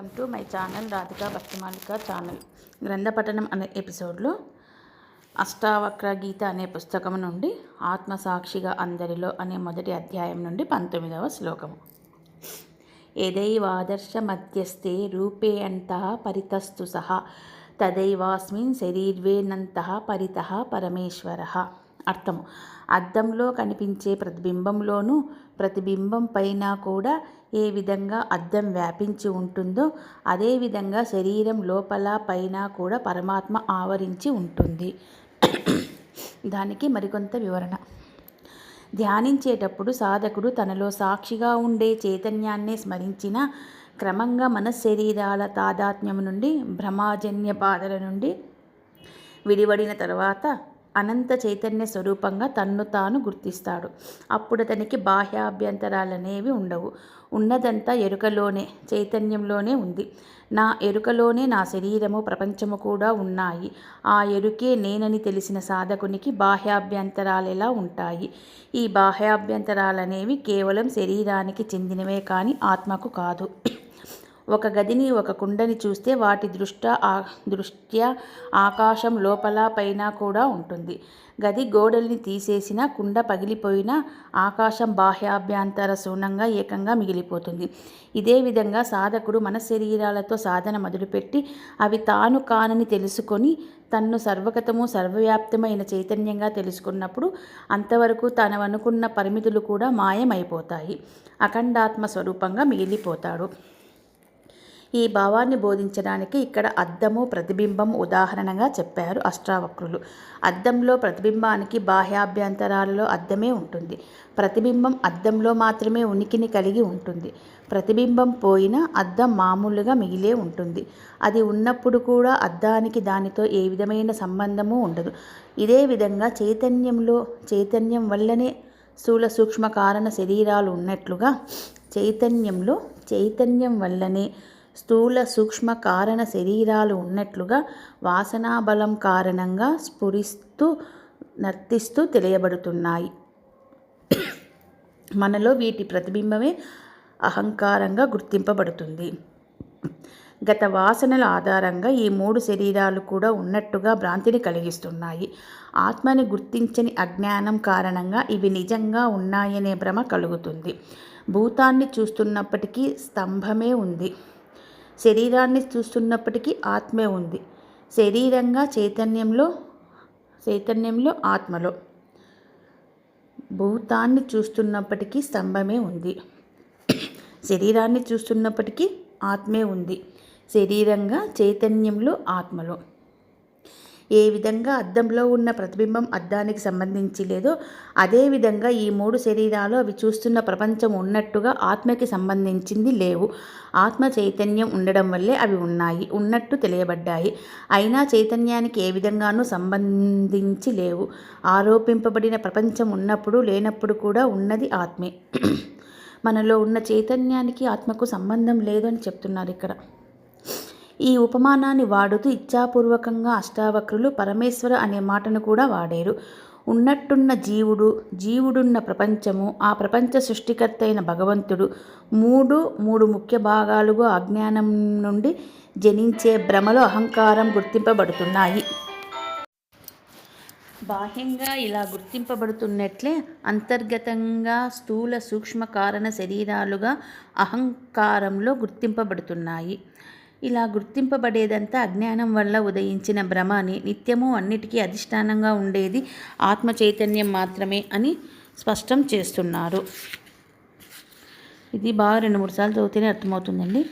Welcome to my channel Radhika Bhaktimalika channel. గ్రంథపఠనం అనే ఎపిసోడ్లో అష్టావక్ర గీత అనే పుస్తకం నుండి ఆత్మసాక్షిగా అందరిలో అనే మొదటి అధ్యాయం నుండి పంతొమ్మిదవ శ్లోకము. ఎదైవాదర్శ మధ్యస్థే రూపే అంతః పరితస్తు సహా తదైవాస్మిన్ శరీర్వేనంత పరితః పరమేశ్వర. అర్థము. అద్దంలో కనిపించే ప్రతిబింబంలోనూ ప్రతిబింబం పైన కూడా ఏ విధంగా అద్దం వ్యాపించి ఉంటుందో అదేవిధంగా శరీరం లోపల పైన కూడా పరమాత్మ ఆవరించి ఉంటుంది. దానికి మరికొంత వివరణ. ధ్యానించేటప్పుడు సాధకుడు తనలో సాక్షిగా ఉండే చైతన్యాన్ని స్మరించిన క్రమంగా మనశ్శరీరాల తాదాత్మ్యం నుండి భ్రమాజన్య బాధల నుండి విడివడిన తర్వాత అనంత చైతన్య స్వరూపంగా తన్ను తాను గుర్తిస్తాడు. అప్పుడు అతనికి బాహ్యాభ్యంతరాలనేవి ఉండవు. ఉన్నదంతా ఎరుకలోనే చైతన్యంలోనే ఉంది. నా ఎరుకలోనే నా శరీరము ప్రపంచము కూడా ఉన్నాయి. ఆ ఎరుకే నేనని తెలిసిన సాధకునికి బాహ్యాభ్యంతరాలు ఎలా ఉంటాయి? ఈ బాహ్యాభ్యంతరాలనేవి కేవలం శరీరానికి చెందినవే కానీ ఆత్మకు కాదు. ఒక గదిని ఒక కుండని చూస్తే వాటి దృష్ట ఆ దృష్ట్యా ఆకాశం లోపల పైన కూడా ఉంటుంది. గది గోడల్ని తీసేసిన కుండ పగిలిపోయినా ఆకాశం బాహ్యాభ్యంతర శూన్యంగా ఏకంగా మిగిలిపోతుంది. ఇదే విధంగా సాధకుడు మన శరీరాలతో సాధన మొదలుపెట్టి అవి తాను కానని తెలుసుకొని తన్ను సర్వగతము సర్వవ్యాప్తమైన చైతన్యంగా తెలుసుకున్నప్పుడు అంతవరకు తను అనుకున్న పరిమితులు కూడా మాయమైపోతాయి. అఖండాత్మ స్వరూపంగా మిగిలిపోతాడు. ఈ భావాన్ని బోధించడానికి ఇక్కడ అద్దము ప్రతిబింబం ఉదాహరణగా చెప్పారు అష్టావక్రులు. అద్దంలో ప్రతిబింబానికి బాహ్యాభ్యంతరాలలో అద్దమే ఉంటుంది. ప్రతిబింబం అద్దంలో మాత్రమే ఉనికిని కలిగి ఉంటుంది. ప్రతిబింబం పోయినా అద్దం మామూలుగా మిగిలే ఉంటుంది. అది ఉన్నప్పుడు కూడా అద్దానికి దానితో ఏ విధమైన సంబంధము ఉండదు. ఇదే విధంగా చైతన్యంలో చైతన్యం వల్లనే స్థూల సూక్ష్మ కారణ శరీరాలు ఉన్నట్లుగా చైతన్యంలో చైతన్యం వల్లనే స్థూల సూక్ష్మ కారణ శరీరాలు ఉన్నట్లుగా వాసనాబలం కారణంగా స్ఫురిస్తూ నర్తిస్తూ తెలియబడుతున్నాయి. మనలో వీటి ప్రతిబింబమే అహంకారంగా గుర్తింపబడుతుంది. గత వాసనల ఆధారంగా ఈ మూడు శరీరాలు కూడా ఉన్నట్టుగా భ్రాంతిని కలిగిస్తున్నాయి. ఆత్మని గుర్తించని అజ్ఞానం కారణంగా ఇవి నిజంగా ఉన్నాయనే భ్రమ కలుగుతుంది. భూతాన్ని చూస్తున్నప్పటికీ స్తంభమే ఉంది. శరీరాన్ని చూస్తున్నప్పటికీ ఆత్మే ఉంది. శరీరంగా చైతన్యంలో చైతన్యంలో ఆత్మలో. భూతాన్ని చూస్తున్నప్పటికీ స్తంభమే ఉంది. శరీరాన్ని చూస్తున్నప్పటికీ ఆత్మే ఉంది. శరీరంగా చైతన్యంలో ఆత్మలో. ఏ విధంగా అద్దంలో ఉన్న ప్రతిబింబం అద్దానికి సంబంధించి లేదో అదేవిధంగా ఈ మూడు శరీరాలు అవి చూస్తున్న ప్రపంచం ఉన్నట్టుగా ఆత్మకి సంబంధించింది లేవు. ఆత్మ చైతన్యం ఉండడం వల్లే అవి ఉన్నాయి. ఉన్నట్టు తెలియబడ్డాయి. అయినా చైతన్యానికి ఏ విధంగానూ సంబంధించి లేవు. ఆరోపింపబడిన ప్రపంచం ఉన్నప్పుడు లేనప్పుడు కూడా ఉన్నది ఆత్మే. మనలో ఉన్న చైతన్యానికి ఆత్మకు సంబంధం లేదని చెప్తున్నారు ఇక్కడ. ఈ ఉపమానాన్ని వాడుతూ ఇచ్ఛాపూర్వకంగా అష్టావక్రులు పరమేశ్వర అనే మాటను కూడా వాడారు. ఉన్నట్టున్న జీవుడు జీవుడున్న ప్రపంచము ఆ ప్రపంచ సృష్టికర్త అయిన భగవంతుడు మూడు మూడు ముఖ్య భాగాలుగా అజ్ఞానం నుండి జనించే భ్రమలో అహంకారం గుర్తింపబడుతున్నాయి. బాహ్యంగా ఇలా గుర్తింపబడుతున్నట్లే అంతర్గతంగా స్థూల సూక్ష్మ కారణ శరీరాలుగా అహంకారంలో గుర్తింపబడుతున్నాయి. ఇలా గుర్తింపబడేదంతా అజ్ఞానం వల్ల ఉదయించిన భ్రమ అని నిత్యము అన్నిటికీ అధిష్టానంగా ఉండేది ఆత్మ చైతన్యం మాత్రమే అని స్పష్టం చేస్తున్నారు. ఇది బాగా రెండు మూడు సార్లు చదివితేనే అర్థమవుతుందండి.